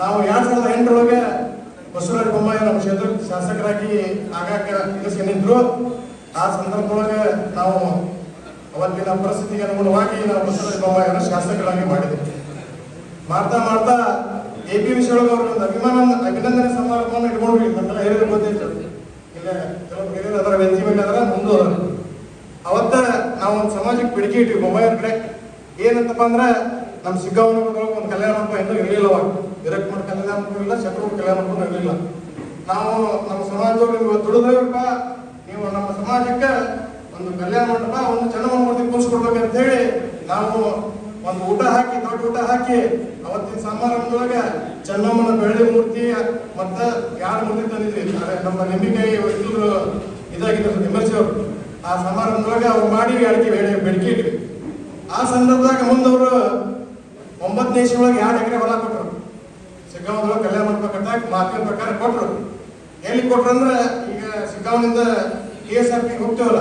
ನಾವು ಎರಡ್ ಸಾವಿರದ ಎಂಟರೊಳಗೆ ಬಸವರಾಜ ಬೊಮ್ಮಾಯಿ ನಮ್ಮ ಕ್ಷೇತ್ರಕ್ಕೆ ಶಾಸಕರಾಗಿ ಆಗಾಗ ಇಳಿಸ್ಕೊಂಡಿದ್ರು. ಆ ಸಂದರ್ಭದೊಳಗೆ ನಾವು ಅವತ್ತಿನ ಪರಿಸ್ಥಿತಿಗೆ ಅನುಗುಣವಾಗಿ ನಾವು ಬಸವರಾಜ ಬೊಮ್ಮಾಯಿಯನ್ನು ಶಾಸಕರಾಗಿ ಮಾಡಿದ್ವಿ. ಮಾಡ್ತಾ ಮಾಡ್ತಾ ಎ ಪಿ ವಿಷಯೊಳಗೆ ಅವರು ಒಂದು ಅಭಿಮಾನ, ಅಭಿನಂದನೆ ಸಮಾರಂಭವನ್ನು ಇಟ್ಕೊಂಡ್ರಿ ನಮ್ಮೆಲ್ಲ ಹೇಳಿದ್ರೆ ಗೊತ್ತಿತ್ತು. ಇಲ್ಲ ಕೆಲವು ಹಿರಿಯರು ಅದರ ವ್ಯಕ್ತಿ ಮೇಲೆ ಅದರ ಮುಂದೆ ಅವತ್ತ ನಾವು ಒಂದು ಸಮಾಜಕ್ಕೆ ಬೆಳಗ್ಗೆ ಇಟ್ಟಿವಿ ಮೊಬೈಲ್ ಕಡೆ. ಏನಂತಪ್ಪ ಅಂದ್ರೆ, ನಮ್ಮ ಸಿಗ್ಗಾವನೊಳಗೆ ಒಂದು ಕಲ್ಯಾಣ ಹಬ್ಬ ಇನ್ನೂ ಇರಲಿಲ್ಲ ಅವಾಗ ವಿರಕ್ತ ಮಠ ಕಲ್ಯಾಣ ಮಂಟಪ ಇಲ್ಲ ಕಲ್ಯಾಣ ಮಂಟಪ ಇರಲಿಲ್ಲ ನಾವು ನಮ್ಮ ಸಮಾಜದವ್ರು ನೀವು ದುಡಿದ್ರಪ್ಪ ನೀವು ನಮ್ಮ ಸಮಾಜಕ್ಕೆ ಒಂದು ಕಲ್ಯಾಣ ಮಂಟಪ, ಒಂದು ಚನ್ನಮ್ಮ ಮೂರ್ತಿ ಅಂತ ಹೇಳಿ ನಾವು ಒಂದು ಊಟ ಹಾಕಿ, ದೊಡ್ಡ ಊಟ ಹಾಕಿ, ಅವತ್ತಿನ ಸಮಾರಂಭದೊಳಗೆ ಚೆನ್ನಮ್ಮನ ಬೆಳ್ಳಿ ಮೂರ್ತಿ ಮತ್ತ ಯಾರ ಮೂರ್ತಿ ತಂದಿದ್ವಿ ನಮ್ಮ ನಂಬಿಕೆ ಇದ್ರು ಇದಾಗಿದ್ರು ಎಮರ್ಜಿ ಅವರು. ಆ ಸಮಾರಂಭದೊಳಗೆ ಅವ್ರು ಮಾಡಿ ಅಡಿಕೆ ಬೇಡ ಬೇಡಿಕೆ ಇಟ್ವಿ ಆ ಸಂದರ್ಭದಾಗ ಮುಂದವರು ಒಂಬತ್ತನೇ ಇಸ್ವಿಯೊಳಗೆ ಎರಡು ಎಕರೆ ಹೊಲ ಕೊಟ್ಟರು ಸಿಗ್ಗಾಂವದೊಳಗೆ ಕಲ್ಯಾಣ ಕಟ್ಟಾಕ ಮಾತಿನ ಪ್ರಕಾರ ಕೊಟ್ಟರು ಎಲ್ಲಿ ಕೊಟ್ರು ಅಂದ್ರೆ ಈಗ ಸಿಗ್ಗಾಂವನಿಂದ ಕೆ ಎಸ್ ಆರ್ ಪಿ ಹೋಗ್ತೇವಲ್ಲ?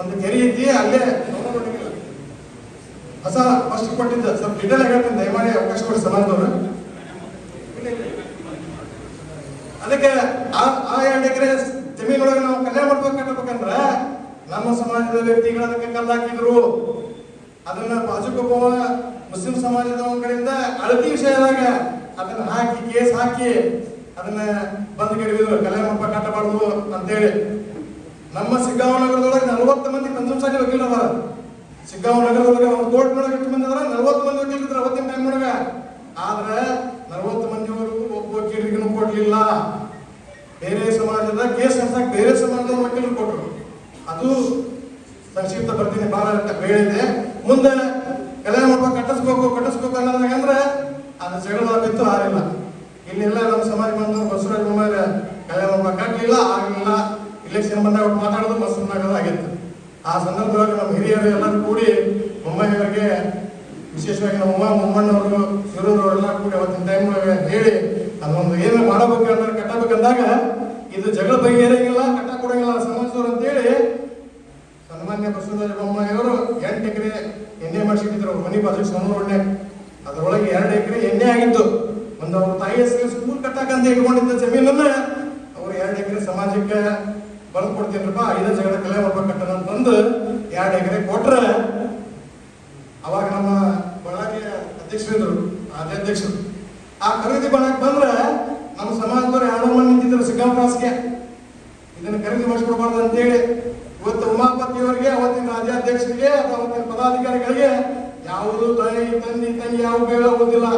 ಒಂದು ಕೆರೆ ಐತಿ, ಅಲ್ಲೇ. ಹೊಸ ಫಸ್ಟ್ ಕೊಟ್ಟಿದ್ದ. ಸ್ವಲ್ಪ ಡಿಟೇಲ್ ಹೇಳ್ತೀನಿ, ದಯಮಾಡಿ ಅವಕಾಶ ಕೊಡಿ ಅದಕ್ಕೆ ಆ ಆ ಎರಡು ಎಕರೆ ಜಮೀನೊಳಗೆ ನಾವು ಕಲ್ಯಾಣ ಮಂಟಪ ಕಟ್ಟಬೇಕಂದ್ರೆ ನಮ್ಮ ಸಮಾಜದ ವ್ಯಕ್ತಿಗಳು ಅದಕ್ಕೆ ಕಲ್ಲು ಹಾಕಿದ್ರು. ಅದನ್ನ ಬಾಜುಕೊಬ್ಬ ಮುಸ್ಲಿಂ ಸಮಾಜದ ಒಂದ್ ಕಡೆಯಿಂದ ಅಳತಿ ವಿಷಯದಾಗ ಅದನ್ನ ಹಾಕಿ, ಕೇಸ್ ಹಾಕಿ ಅದನ್ನ ಬಂದ್ ಕೆಡವಿದ್ರು ಕಲ್ಯಾಣ ಮಂಟಪ ಕಟ್ಟಬಾರ್ದು ಅಂತೇಳಿ. ನಮ್ಮ ಸಿಗ್ಗಾಂವ ನಗರದೊಳಗೆ ನಲವತ್ತು ಮಂದಿ ಪಂಚಮಸಾಲಿ ವಕೀಲರು ಅದಾರ. ಸಿಗ್ಗಾಂವ ನಗರದೊಳಗೆ ಒಂದು ಕೋರ್ಟ್ ನೊಳಗೆ ಎಷ್ಟು ಮಂದಿ ಅದಾರ ನಲವತ್ತು ಮಂದಿ ವಕೀಲರು ಅವತ್ತಿನ ಟೈಮ್ ನೋಡಗ ಆದ್ರೆ ನಲವತ್ತು ಮಂದಿವರೆಗೂ ಒಬ್ಬ ವಕೀಲರಿಗೂ ಕೊಡ್ಲಿಲ್ಲ. ಬೇರೆ ಸಮಾಜದ ಕೇಸ್ ಹಂಸಕ್ ಬೇರೆ ಸಮಾಜದ ವಕೀಲರು ಕೊಟ್ಟರು ಅದು ಸಂಕ್ಷಿಪ್ತ ಬರ್ತೀನಿ ಬಹಳ ಹೇಳಿದೆ ಮುಂದೆ ಕಲ್ಯಾಣ ಮಂಟಪ ಕಟ್ಟಿಸ್ಬೇಕು ಕಟ್ಟಿಸ್ಬೇಕು ಅನ್ನೋದಾಗ ಅಂದ್ರೆ ಅದು ಜಗಳ ಬಿತ್ತು ಆರಿಲ್ಲ ಇಲ್ಲೆಲ್ಲ ನಮ್ಮ ಸಮಾಜ ಬಂದು ಬಸವರಾಜ ಬೊಮ್ಮಾಯಿ ಕಲ್ಯಾಣ ಮಂಟಪ ಕಟ್ಟಲಿಲ್ಲ ಆಗಲಿಲ್ಲ ಇಲೆಕ್ಷನ್ ಬಂದಾಗ ಮಾತಾಡೋದು ಬಸವನಾಗೋದು ಆಗಿತ್ತು. ಆ ಸಂದರ್ಭದಲ್ಲಿ ನಮ್ಮ ಹಿರಿಯರು ಎಲ್ಲರೂ ಕೂಡಿ ಮುಂಬೈಯವರಿಗೆ ವಿಶೇಷವಾಗಿ ನಮ್ಮ ಉಮ್ಮ ಮೊಮ್ಮಣ್ಣವರು ಎಲ್ಲ ಕೂಡಿ ಅವತ್ತಿನ ಟೈಮ್ ಹೇಳಿ, ಅದೊಂದು ಏನು ಮಾಡಬೇಕು ಅಂದ್ರೆ ಕಟ್ಟಬೇಕಂದಾಗ ಇದು ಜಗಳ ಬಗೆಹರಿಯಂಗಿಲ್ಲ ಕಟ್ಟ ಕೊಡಂಗಿಲ್ಲ ಸಮಾಜದವ್ರು ಅಂತೇಳಿ ಸನ್ಮಾನ್ಯ ಬಸವರಾಜ ಬೊಮ್ಮಾಯಿಯವರು ಎಂಟು ಎಕರೆ ಎಣ್ಣೆ ಮಾಡಿಸಿಟ್ಟಿದ್ರು ಮನಿ ಬಾಜು ಸಣ್ಣ ಅದರೊಳಗೆ ಎರಡು ಎಕರೆ ಎಣ್ಣೆ ಆಗಿತ್ತು. ಒಂದು ಅವ್ರ ತಾಯಿ ಸ್ಕೂಲ್ ಕಟ್ಟಕಂತ ಇಟ್ಕೊಂಡಿದ್ದ ಜಮೀನನ್ನ ಅವ್ರು ಎರಡು ಎಕರೆ ಸಮಾಜಕ್ಕೆ ಬರೆದು ಕೊಡ್ತೀನಪ್ಪ ಐದು ಜಗಳ ಕಲೆ ಅಂತ ಬಂದು ಎರಡು ಎಕರೆ ಕೊಟ್ರೆ ಅವಾಗ ನಮ್ಮ ಬಳ್ಳಾರಿಯ ಅಧ್ಯಕ್ಷರಿದ್ರು ರಾಜ್ಯಾಧ್ಯಕ್ಷರು ಆ ಖರೀದಿ ಮಾಡಕ್ ಬಂದ್ರೆ ನಮ್ಮ ಸಮಾಜದವ್ರು ಯಾರೋ ಮಂದಿ ನಿಂತಿದ್ರು ಸಿಕ್ಕಾಪ್ರಾಸ್ಗೆ ಇದನ್ನು ಖರೀದಿ ಮಾಡಿಸ್ಕೊಡ್ಬಾರ್ದು ಅಂತೇಳಿ ಇವತ್ತು ಉಮಾಪತಿಯವರಿಗೆ, ಅವತ್ತಿನ ರಾಜ್ಯಾಧ್ಯಕ್ಷರಿಗೆ ಅಥವಾ ಅವತ್ತಿನ ಪದಾಧಿಕಾರಿಗಳಿಗೆ ಯಾವುದು ತಾಯಿ ತಂದಿ ತಂಗಿ ಯಾವ ಬೇಡ ಓದಿಲ್ಲ.